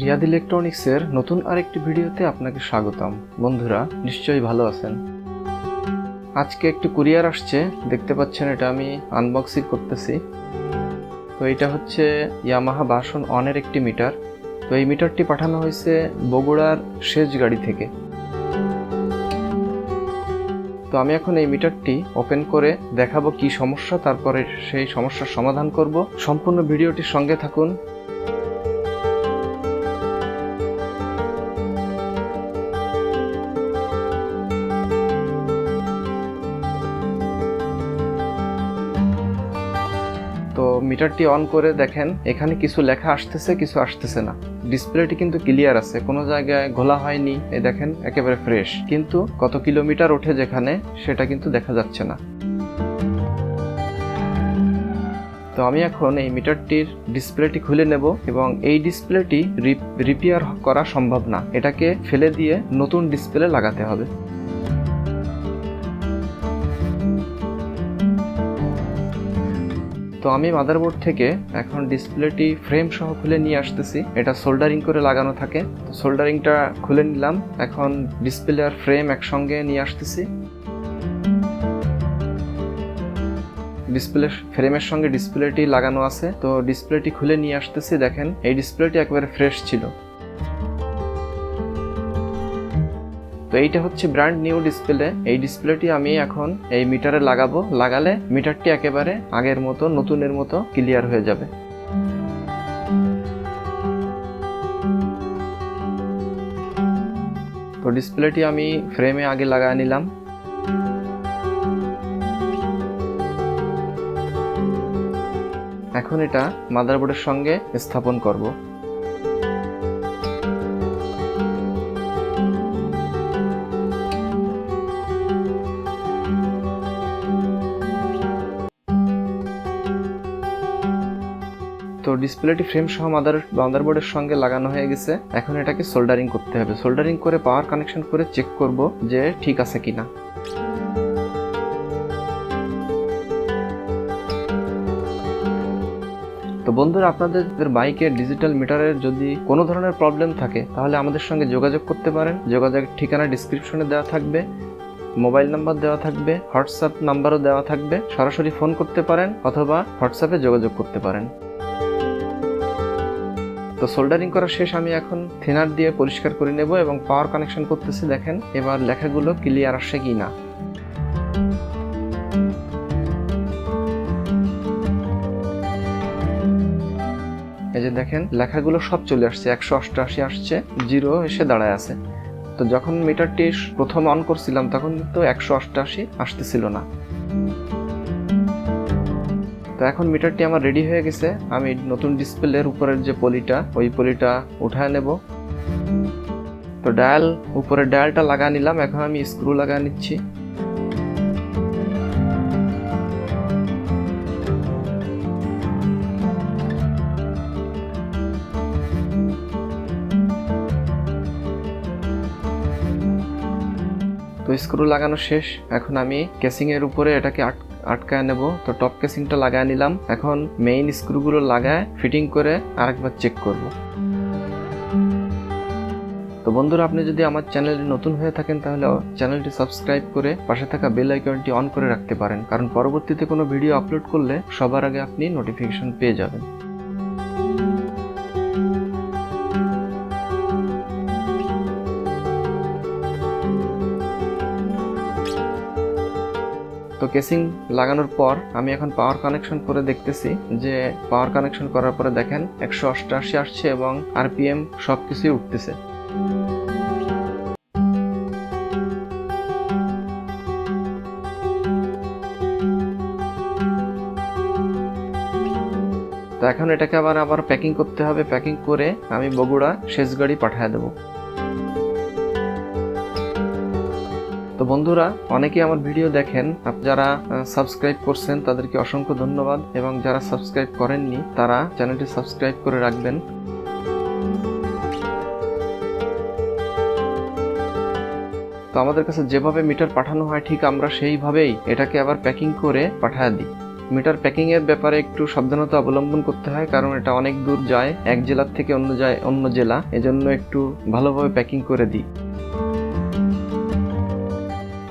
রিয়াদ ইলেকট্রনিক্সের নতুন আরেকটি ভিডিওতে আপনাকে স্বাগতম। বন্ধুরা, নিশ্চয়ই ভালো আছেন। আজকে একটি কুরিয়ার আসছে। দেখতে পাচ্ছেন, এটা আমি আনবক্সিং করতেছি। তো এটা হচ্ছে ইয়ামাহা বাসন অনের একটি মিটার তো এই মিটারটি পাঠানো হয়েছে বগুড়ার সেচ গাড়ি থেকে। তো আমি এখন এই মিটারটি ওপেন করে দেখাবো কি সমস্যা, তারপরে সেই সমস্যার সমাধান করব। সম্পূর্ণ ভিডিওটির সঙ্গে থাকুন। তো মিটারটি অন করে দেখেন, এখানে কিছু লেখা আসতেছে, কিছু আসতেছে না। ডিসপ্লেটি কিন্তু ক্লিয়ার আছে, কোনো জায়গায় ঘোলা হয়নি, এই দেখেন, একেবারে ফ্রেশ। কিন্তু কত কিলোমিটার ওঠে যেখানে, সেটা কিন্তু দেখা যাচ্ছে না। তো আমি এখন এই মিটারটির ডিসপ্লেটি খুলে নেব এবং এই ডিসপ্লেটি রিপেয়ার করা সম্ভব না। এটাকে ফেলে দিয়ে নতুন ডিসপ্লে লাগাতে হবে। তো আমি মাদারবোর্ড থেকে এখন ডিসপ্লেটি ফ্রেম সহ খুলে নিয়ে আসতেছি। এটা সোল্ডারিং করে লাগানো থাকে। তো সোল্ডারিংটা খুলে নিলাম। এখন ডিসপ্লে আর ফ্রেম একসঙ্গে নিয়ে আসতেছি। ডিসপ্লে ফ্রেমের সঙ্গে ডিসপ্লেটি লাগানো আছে। তো ডিসপ্লেটি খুলে নিয়ে আসতেছি, দেখেন। এই ডিসপ্লেটি একবারে ফ্রেশ ছিল। তো এইটা হচ্ছে ব্র্যান্ড নিউ ডিসপ্লে এই ডিসপ্লেটি আমি এখন এই মিটারে লাগাবো। লাগালে মিটারটি একেবারে আগের মতো, নতুনের মতো ক্লিয়ার হয়ে যাবে। তো ডিসপ্লেটি আমি ফ্রেমে আগে লাগায় নিলাম। এখন এটা মাদারবোর্ডের সঙ্গে স্থাপন করব। তো ডিসপ্লেটি ফ্রেম সহ মাদার মাদারবোর্ডের সঙ্গে লাগানো হয়ে গেছে। এখন এটাকে সোল্ডারিং করতে হবে। সোল্ডারিং করে পাওয়ার কানেকশন করে চেক করব যে ঠিক আছে কিনা। তো বন্ধুরা, আপনাদের বাইকের ডিজিটাল মিটারের যদি কোনো ধরনের প্রবলেম থাকে, তাহলে আমাদের সঙ্গে যোগাযোগ করতে পারেন। যোগাযোগের ঠিকানা ডিসক্রিপশনে দেওয়া থাকবে মোবাইল নাম্বার দেওয়া থাকবে হোয়াটসঅ্যাপ নাম্বারও দেওয়া থাকবে। সরাসরি ফোন করতে পারেন অথবা হোয়াটসঅ্যাপে যোগাযোগ করতে পারেন। তো সোল্ডারিং করা শেষ, আমি এখন থিনার দিয়ে পরিষ্কার করে নেব এবং পাওয়ার কানেকশন করতেছি, দেখেন। এবার লেখাগুলো ক্লিয়ার আসে কি না। এই যে দেখেন, লেখাগুলো সব চলে আসছে, একশো অষ্টআশি আসছে জিরো এসে দাঁড়ায় আছে। তো যখন মিটারটি প্রথম অন করছিলাম, তখন কিন্তু একশো অষ্টআশি আসতেছিল না। তো এখন মিটারটি আমার রেডি হয়ে গেছে। আমি নতুন ডিসপ্লের উপরের যে পলিটা, ওই পলিটা উঠায় নেব। তো ডায়াল উপরে ডায়ালটা লাগা নিলাম। এখন আমি স্ক্রু লাগা নিচ্ছি। তো স্ক্রু লাগানো শেষ। এখন আমি কেসিংয়ের উপরে এটাকে আটকায় নেব। তো টপ কেসিংটা লাগায় নিলাম। এখন মেইন স্ক্রুগুলো লাগায় ফিটিং করে আরেকবার চেক করব। তো বন্ধুরা, আপনি যদি আমার চ্যানেলটি নতুন হয়ে থাকেন, তাহলে চ্যানেলটি সাবস্ক্রাইব করে পাশে থাকা বেল আইকনটি অন করে রাখতে পারেন। কারণ পরবর্তীতে কোনো ভিডিও আপলোড করলে সবার আগে আপনি নোটিফিকেশন পেয়ে যাবেন। তো কেসিং লাগানোর পর আমি এখন পাওয়ার কানেকশন করে দেখতেছি যে পাওয়ার কানেকশন করার পরে দেখেন একশো অষ্টআশি আসছে এবং আরপিএম সব কিছুই উঠতেছে। তো এখন এটাকে আবার আবার প্যাকিং করতে হবে। প্যাকিং করে আমি বগুড়া শেষ গাড়ি পাঠিয়ে দেবো। তো বন্ধুরা, অনেকেই আমার ভিডিও দেখেন। যারা সাবস্ক্রাইব করছেন, তাদেরকে অসংখ্য ধন্যবাদ। এবং যারা সাবস্ক্রাইব করেননি, তারা চ্যানেলটি সাবস্ক্রাইব করে রাখবেন। তো আমাদের কাছে যেভাবে মিটার পাঠানো হয়, ঠিক আমরা সেইভাবেই এটাকে আবার প্যাকিং করে পাঠায় দিই। মিটার প্যাকিং এর ব্যাপারে একটু সাবধানতা অবলম্বন করতে হয়, কারণ এটা অনেক দূর যায়, এক জেলার থেকে অন্য যায়, অন্য জেলা। এজন্য একটু ভালোভাবে প্যাকিং করে দিই।